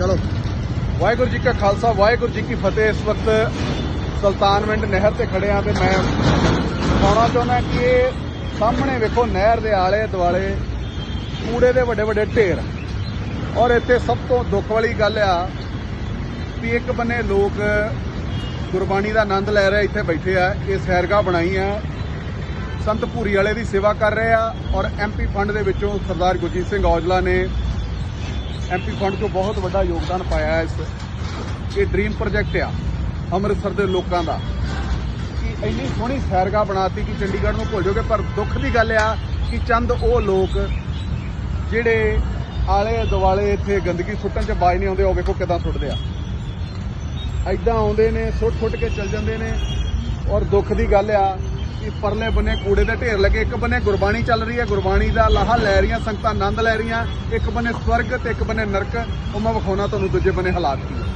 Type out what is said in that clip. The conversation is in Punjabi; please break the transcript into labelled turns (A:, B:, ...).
A: ਚਲੋ।
B: ਵਾਹਿਗੁਰੂ ਜੀ ਕਾ ਖਾਲਸਾ, ਵਾਹਿਗੁਰੂ ਜੀ ਕੀ ਫਤਿਹ। ਇਸ ਵਕਤ ਸੁਲਤਾਨਵਿੰਡ ਨਹਿਰ ਤੇ ਖੜੇ ਆ ਤੇ ਮੈਂ ਦਿਖਾਉਣਾ ਚਾਹੁੰਦਾ ਕਿ ਇਹ ਸਾਹਮਣੇ ਵੇਖੋ ਨਹਿਰ ਦੇ ਆਲੇ ਦੁਆਲੇ ਕੂੜੇ ਦੇ ਵੱਡੇ ਵੱਡੇ ਢੇਰ। ਔਰ ਇੱਥੇ ਸਭ ਤੋਂ ਦੁੱਖ ਵਾਲੀ ਗੱਲ ਆ ਵੀ ਇੱਕ ਬੰਨੇ ਲੋਕ ਗੁਰਬਾਣੀ ਦਾ ਆਨੰਦ ਲੈ ਰਹੇ ਇੱਥੇ ਬੈਠੇ ਆ, ਇਹ ਸੈਰਗਾ ਬਣਾਈ ਆ। ਸੰਤ ਭੂਰੀ ਵਾਲੇ ਦੀ ਸੇਵਾ ਕਰ ਰਹੇ ਆ ਔਰ ਐਮਪੀ ਫੰਡ ਦੇ ਵਿੱਚੋਂ ਸਰਦਾਰ ਗੁਰਜੀਤ ਸਿੰਘ ਔਜਲਾ ਨੇ ਐਮਪੀ ਫੰਡ 'ਚੋਂ ਬਹੁਤ ਵੱਡਾ ਯੋਗਦਾਨ ਪਾਇਆ ਹੈ ਇਸ ਇਹ ਡ੍ਰੀਮ ਪ੍ਰੋਜੈਕਟ ਆ ਅੰਮ੍ਰਿਤਸਰ ਦੇ ਲੋਕਾਂ ਦਾ। ਕਿ ਇੰਨੀ ਸੋਹਣੀ ਸੈਰਗਾ ਬਣਾਤੀ ਕਿ ਚੰਡੀਗੜ੍ਹ ਨੂੰ ਭੁੱਲ ਜਾਓਗੇ, ਪਰ ਦੁੱਖ ਦੀ ਗੱਲ ਆ ਕਿ ਚੰਦ ਉਹ ਲੋਕ ਜਿਹੜੇ ਆਲੇ ਦੁਆਲੇ ਇੱਥੇ ਗੰਦਗੀ ਸੁੱਟਣ 'ਚ ਬਾਜ ਨਹੀਂ ਆਉਂਦੇ, ਉਹ ਵੇਖੋ ਕਿਦਾਂ ਸੁੱਟਦੇ ਆ। ਐਦਾਂ ਆਉਂਦੇ ਨੇ ਸੁੱਟ ਸੁੱਟ ਕੇ ਚੱਲ ਜਾਂਦੇ ਨੇ ਔਰ ਦੁੱਖ ਦੀ ਗੱਲ ਆ ਕਿ ਪਰਲੇ ਬੰਨੇ ਕੂੜੇ ਦੇ ਢੇਰ ਲੱਗੇ, ਇੱਕ ਬੰਨੇ ਗੁਰਬਾਣੀ ਚੱਲ ਰਹੀ ਹੈ, ਗੁਰਬਾਣੀ ਦਾ ਲਾਹਾ ਲੈ ਰਹੀਆਂ, ਸੰਗਤਾਂ ਆਨੰਦ ਲੈ ਰਹੀਆਂ, ਇੱਕ ਬੰਨੇ ਸਵਰਗ ਤੇ ਇੱਕ ਬੰਨੇ ਨਰਕ ਉਹ ਮੈਂ ਵਿਖਾਉਣਾ ਤੁਹਾਨੂੰ, ਦੂਜੇ ਬੰਨੇ ਹਾਲਾਤ ਕੀ ਆ।